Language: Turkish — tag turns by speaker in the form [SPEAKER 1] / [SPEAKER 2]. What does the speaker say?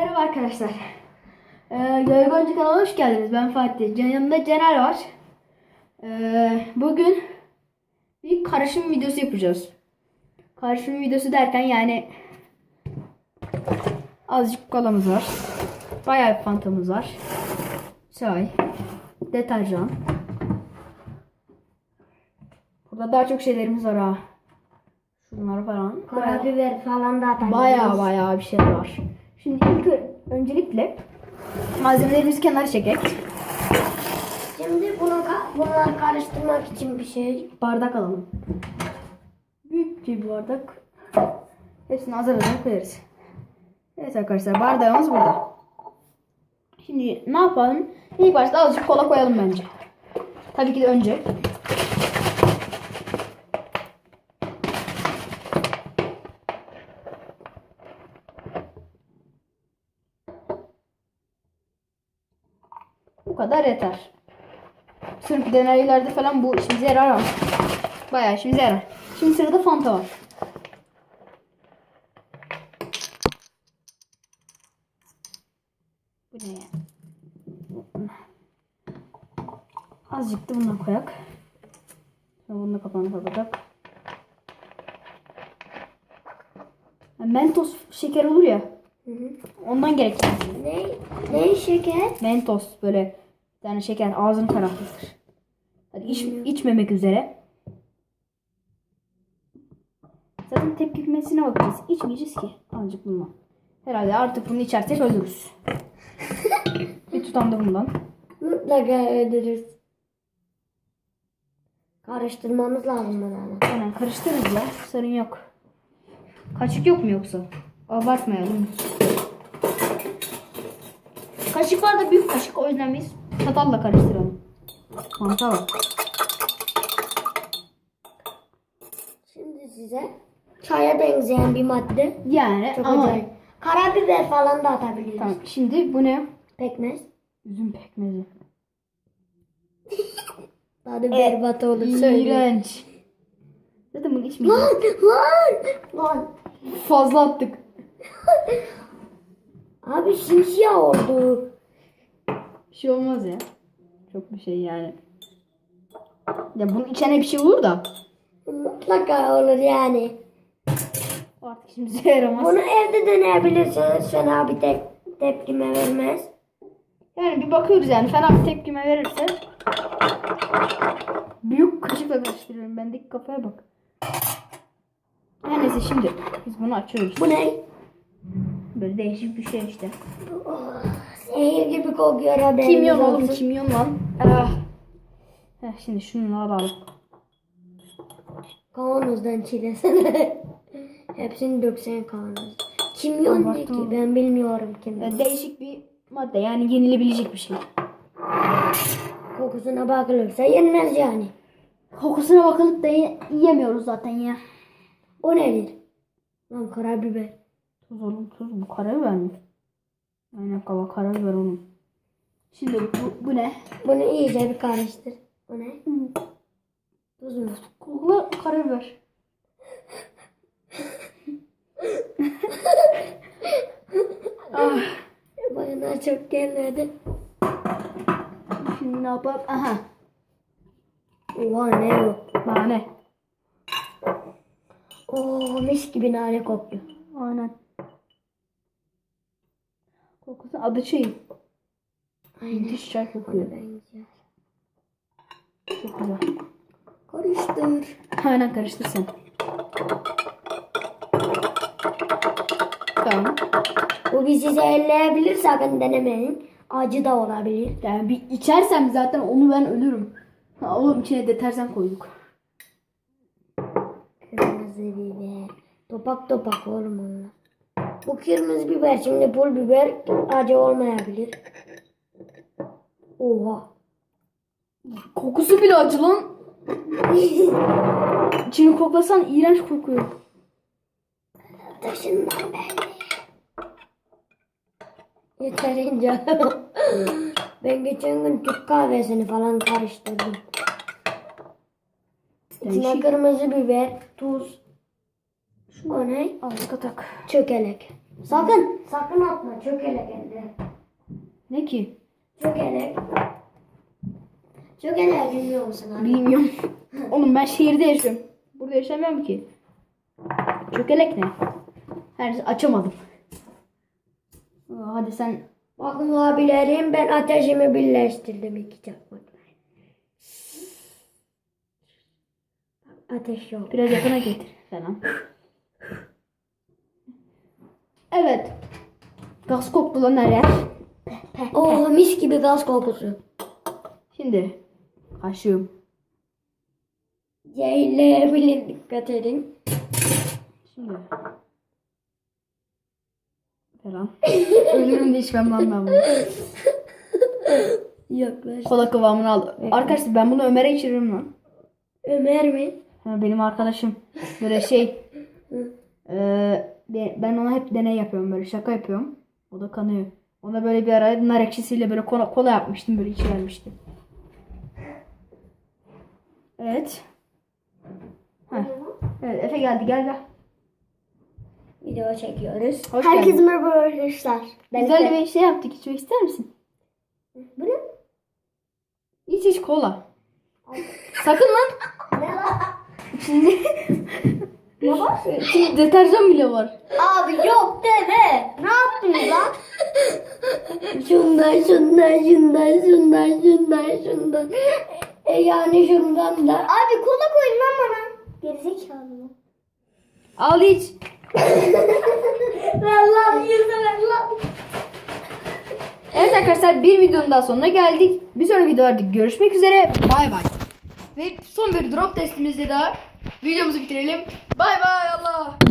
[SPEAKER 1] Merhaba arkadaşlar. Ee, Gölgoncu kanalına hoş geldiniz. Ben Fatih. Yanımda Celal var. Ee, bugün bir karışım videosu yapacağız. Karışım videosu derken yani azıcık kolamız var. Bayağı bir fantamız var. Çay, deterjan. Burada daha çok şeylerimiz var ha. Şunlar falan.
[SPEAKER 2] Karabiber falan da atabiliriz.
[SPEAKER 1] Baya baya bir şey var. Şimdi ilk öncelikle malzemelerimizi kenara çekek.
[SPEAKER 2] Şimdi bunu bunları karıştırmak için bir şey.
[SPEAKER 1] Bardak alalım. Büyük bir bardak. Hepsini azar azar koyarız. Evet arkadaşlar bardağımız burada. Şimdi ne yapalım? İlk başta azıcık kola koyalım bence. Tabii ki de önce. Bu kadar yeter. Sırf deneylerde falan bu işimize yarar ama. Bayağı işimize yarar. Şimdi sırada Fanta var. Bu ne ya? Azıcık da bundan koyak. Sonra bunu da kapağını kapatak. Mentos şeker olur ya.
[SPEAKER 2] Hı hı.
[SPEAKER 1] Ondan gerekli.
[SPEAKER 2] Ne? Ne şeker?
[SPEAKER 1] Mentos böyle tane şeker ağzını karartır. Hadi iç, içmemek üzere. Zaten tepkimesine bakacağız. İçmeyeceğiz ki. Azıcık bundan. Herhalde artık bunu içersek ölürüz. bir tutam da bundan.
[SPEAKER 2] Mutlaka öldürürüz. Karıştırmamız lazım bunu ama.
[SPEAKER 1] Hemen karıştırırız ya. Sorun yok. Kaşık yok mu yoksa? Abartmayalım. Kaşık var da büyük kaşık. O yüzden biz çatalla karıştıralım. Manta var.
[SPEAKER 2] Şimdi size çaya benzeyen bir madde.
[SPEAKER 1] Yani
[SPEAKER 2] Çok
[SPEAKER 1] ama
[SPEAKER 2] acayip. Karabiber falan da atabiliriz.
[SPEAKER 1] Tamam şimdi bu ne?
[SPEAKER 2] Pekmez.
[SPEAKER 1] Üzüm pekmezi.
[SPEAKER 2] Tadı berbat olur söylüyorum.
[SPEAKER 1] İğrenç. Zaten bunu içmeyeceğiz.
[SPEAKER 2] Lan! Lan!
[SPEAKER 1] Fazla attık.
[SPEAKER 2] Abi simsiyah oldu.
[SPEAKER 1] Şey olmaz ya. Çok bir şey yani. Ya bunun içine bir şey olur da.
[SPEAKER 2] Mutlaka olur yani.
[SPEAKER 1] o Artık işimize yaramaz.
[SPEAKER 2] Bunu evde deneyebilirsiniz. Fena bir tek tepkime vermez.
[SPEAKER 1] Yani bir bakıyoruz yani. Fena bir tepkime verirse. Büyük kaşıkla karıştırıyorum. Bendeki kafaya bak. Her neyse şimdi biz bunu açıyoruz.
[SPEAKER 2] Bu ne?
[SPEAKER 1] Böyle değişik bir şey işte.
[SPEAKER 2] Zehir gibi kokuyor haberiniz
[SPEAKER 1] Kimyon oğlum
[SPEAKER 2] olsun.
[SPEAKER 1] kimyon lan. Ah. Heh, şimdi şunu alalım.
[SPEAKER 2] Kavanozdan çilesene. Hepsini döksene kavanoz. Kimyon ne
[SPEAKER 1] Abarttım.
[SPEAKER 2] ki? Ben bilmiyorum kimyon.
[SPEAKER 1] Değişik bir madde yani yenilebilecek bir şey.
[SPEAKER 2] Kokusuna bakılırsa yenmez yani.
[SPEAKER 1] Kokusuna bakılıp da ye- yiyemiyoruz zaten ya.
[SPEAKER 2] O nedir? Lan karabiber.
[SPEAKER 1] Tuz oğlum tuz bu karabiber mi? Aynen kaba karabiber oğlum. Şimdi bu, bu ne?
[SPEAKER 2] Bunu iyice bir karıştır. O ne? Tuz mu?
[SPEAKER 1] Kokla karabiber. ah,
[SPEAKER 2] Bana çok gelmedi.
[SPEAKER 1] şimdi ne yapalım? Aha.
[SPEAKER 2] Oha ne o?
[SPEAKER 1] Nane.
[SPEAKER 2] Oo mis gibi nane kokuyor.
[SPEAKER 1] Aynen. Kokusu adı şey.
[SPEAKER 2] Aynen.
[SPEAKER 1] Diş çay kokuyor. Çok güzel.
[SPEAKER 2] Karıştır.
[SPEAKER 1] Aynen karıştır sen. Tamam.
[SPEAKER 2] Bu bizi zehirleyebilir sakın denemeyin. Acı da olabilir.
[SPEAKER 1] Yani bir içersem zaten onu ben ölürüm. Ha, oğlum içine deterjan koyduk.
[SPEAKER 2] Kırmızı biber. Topak topak oğlum onlar. Bu kırmızı biber şimdi pul biber acı olmayabilir. Oha.
[SPEAKER 1] Kokusu bile acı lan. İçini koklasan iğrenç kokuyor.
[SPEAKER 2] Taşından belli. Yeterince. ben geçen gün Türk kahvesini falan karıştırdım. İçine kırmızı biber, tuz. O ne?
[SPEAKER 1] Azıcık atak.
[SPEAKER 2] Çökelek. Sakın, sakın atma. Çökelek elde.
[SPEAKER 1] Ne ki?
[SPEAKER 2] Çökelek. Çökelek bilmiyor musun abi?
[SPEAKER 1] Bilmiyorum. Oğlum ben şehirde yaşıyorum. Burada yaşamıyorum ki. Çökelek ne? Her açamadım. Aa, Hadi sen
[SPEAKER 2] Bakın abilerim ben ateşimi birleştirdim iki çakmak. Ateş yok.
[SPEAKER 1] biraz yakına getir falan. Evet. Gaz koktu lan her yer.
[SPEAKER 2] Oo mis gibi gaz kokusu.
[SPEAKER 1] Şimdi kaşığım.
[SPEAKER 2] Bilin dikkat edin.
[SPEAKER 1] Şimdi. Falan. Ölürüm de içmem lan ben bunu.
[SPEAKER 2] Yaklaş.
[SPEAKER 1] Kola kıvamını al. Arkadaşlar ben bunu Ömer'e içiririm lan.
[SPEAKER 2] Ömer mi?
[SPEAKER 1] Ha, benim arkadaşım böyle şey be- ben ona hep deney yapıyorum böyle şaka yapıyorum. O da kanıyor. Ona böyle bir ara nar ekşisiyle böyle kola, kola yapmıştım böyle içi vermiştim. Evet. Heh. Evet Efe geldi gel gel.
[SPEAKER 2] Video çekiyoruz.
[SPEAKER 1] Hoş
[SPEAKER 2] Herkese
[SPEAKER 1] geldin.
[SPEAKER 2] merhaba arkadaşlar. Ben
[SPEAKER 1] Güzel
[SPEAKER 2] Efe.
[SPEAKER 1] bir şey yaptık içmek ister misin?
[SPEAKER 2] Bu ne?
[SPEAKER 1] İç iç kola. Sakın lan.
[SPEAKER 2] Ne lan?
[SPEAKER 1] İçinde,
[SPEAKER 2] Ne var?
[SPEAKER 1] içinde deterjan bile var.
[SPEAKER 2] Abi yok deme. Ne yaptınız lan? Şundan şundan şundan şundan şundan şundan. E yani şundan da. Abi kola koyun lan bana. Gerizekalı mı?
[SPEAKER 1] Al iç.
[SPEAKER 2] Ver lan yüzü ver lan.
[SPEAKER 1] Evet arkadaşlar bir videonun daha sonuna geldik. Bir sonraki videolarda görüşmek üzere. Bay bay. Ve son bir drop testimizle daha videomuzu bitirelim. Bay bay Allah.